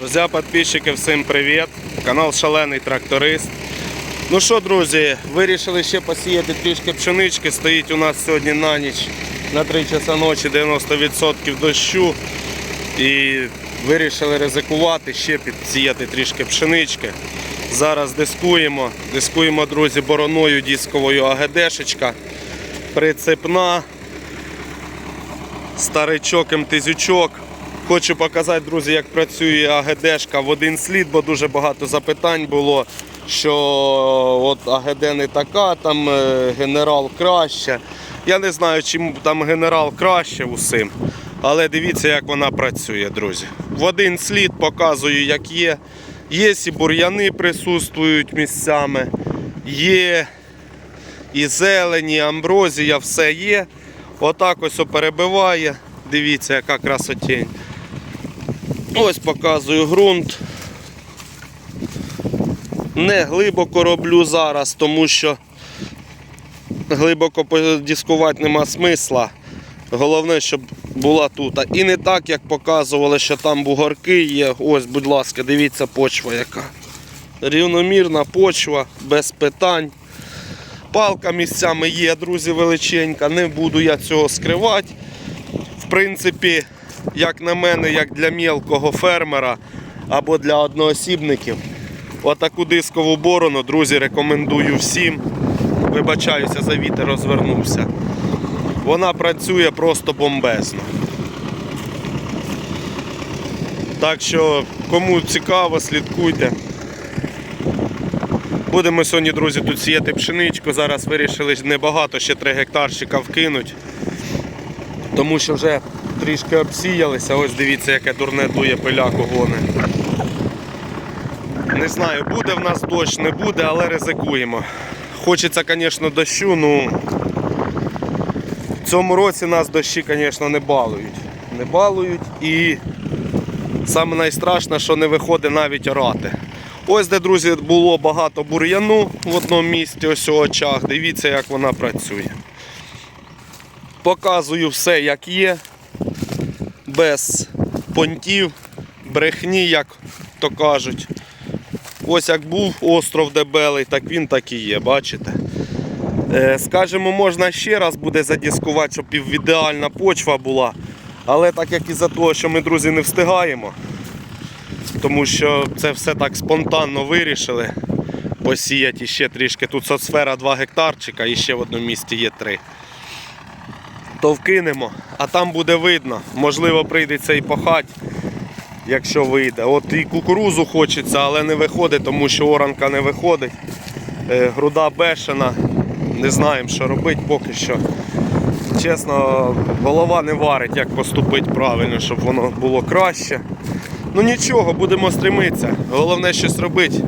Друзі, підписчики, всім привіт! Канал Шалений Тракторист. Ну що, друзі, вирішили ще посіяти трішки пшенички. Стоїть у нас сьогодні на ніч на 3 часа ночі 90% дощу. І вирішили ризикувати, ще підсіяти трішки пшенички. Зараз дискуємо. Дискуємо, друзі, бороною дисковою АГДшечка. Прицепна. Старичок МТЗючок. Хочу показати, друзі, як працює АГДшка в один слід, бо дуже багато запитань було, що от АГД не така, там е, генерал краще. Я не знаю, чим там генерал краще усім, але дивіться, як вона працює, друзі. В один слід показую, як є. Є і бур'яни присутствують місцями, є і зелені, і амброзія, все є. Отак ось перебиває. Дивіться, яка красотень. Ось показую ґрунт. Не глибоко роблю зараз, тому що глибоко подіскувати нема смисла. Головне, щоб була тут. І не так, як показували, що там бугорки є. Ось, будь ласка, дивіться почва яка. Рівномірна почва, без питань. Палка місцями є, друзі, величенька. Не буду я цього скривати. В принципі, як на мене, як для мілкого фермера або для одноосібників. Отаку дискову борону, друзі, рекомендую всім. Вибачаюся, за вітер розвернувся. Вона працює просто бомбезно. Так що, кому цікаво, слідкуйте. Будемо сьогодні, друзі, тут сіяти пшеничку. Зараз вирішили небагато, ще 3 гектарчика вкинуть. Тому що вже трішки обсіялися. Ось дивіться, яке дурне дує пиляку гони. Не знаю, буде в нас дощ, не буде, але ризикуємо. Хочеться, звісно, дощу, ну в цьому році нас дощі, звісно, не балують. Не балують і саме найстрашне, що не виходить навіть орати. Ось де, друзі, було багато бур'яну в одному місці, ось у очах. Дивіться, як вона працює. Показую все, як є, без понтів, брехні, як то кажуть. Ось як був остров дебелий, так він так і є, бачите? Е, Скажемо, можна ще раз буде задіскувати, щоб ідеальна почва була. Але так як із-за того, що ми, друзі, не встигаємо, тому що це все так спонтанно вирішили посіяти ще трішки. Тут соцсфера 2 гектарчика і ще в одному місці є 3 то вкинемо, а там буде видно. Можливо, прийдеться і пахати, якщо вийде. От і кукурузу хочеться, але не виходить, тому що оранка не виходить. Е, Груда бешена. Не знаємо, що робити поки що. Чесно, голова не варить, як поступити правильно, щоб воно було краще. Ну нічого, будемо стремитися. Головне щось робити.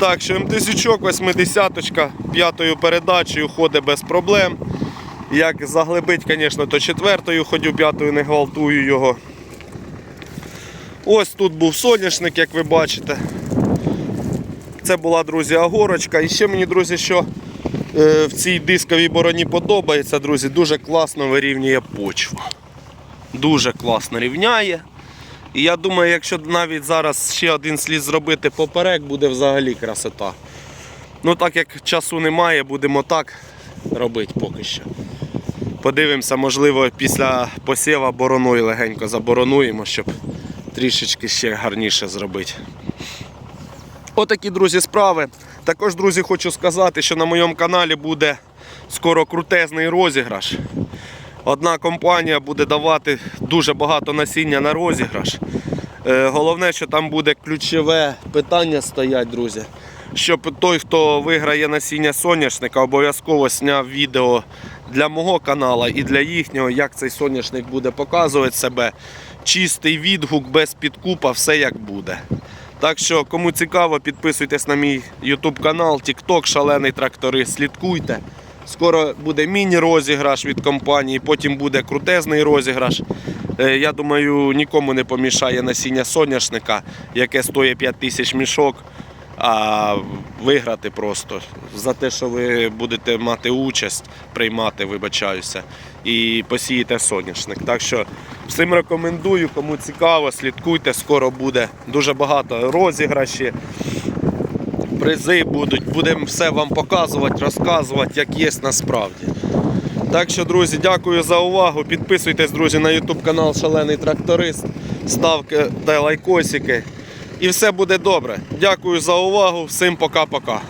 Так, що МТЗючок 80-ка п'ятою передачею ходить без проблем. Як заглибить, звісно, то четвертою ходю, п'ятою не гвалтую його. Ось тут був соняшник, як ви бачите. Це була, друзі, агорочка. І ще мені, друзі, що е, в цій дисковій бороні подобається, друзі, дуже класно вирівнює почву. Дуже класно рівняє. І я думаю, якщо навіть зараз ще один слід зробити поперек, буде взагалі красота. Ну так як часу немає, будемо так робити поки що. Подивимося, можливо, після посіва бороною легенько заборонуємо, щоб трішечки ще гарніше зробити. Отакі, друзі, справи. Також, друзі, хочу сказати, що на моєму каналі буде скоро крутезний розіграш. Одна компанія буде давати дуже багато насіння на розіграш. Е, Головне, що там буде ключове питання стоять, друзі. Щоб той, хто виграє насіння соняшника, обов'язково зняв відео для мого каналу і для їхнього, як цей соняшник буде показувати себе. Чистий відгук, без підкупа, все як буде. Так що, кому цікаво, підписуйтесь на мій YouTube канал, TikTok, шалений тракторист, слідкуйте. Скоро буде міні-розіграш від компанії, потім буде крутезний розіграш. Е, Я думаю, нікому не помішає насіння соняшника, яке стоїть 5 тисяч мішок. А виграти просто за те, що ви будете мати участь, приймати, вибачаюся, і посієте соняшник. Так що всім рекомендую, кому цікаво, слідкуйте, скоро буде дуже багато розіграшів призи будуть. Будемо все вам показувати, розказувати, як є насправді. Так що, друзі, дякую за увагу. Підписуйтесь, друзі, на YouTube канал Шалений Тракторист. Ставте лайкосики. І все буде добре. Дякую за увагу. Всім пока-пока.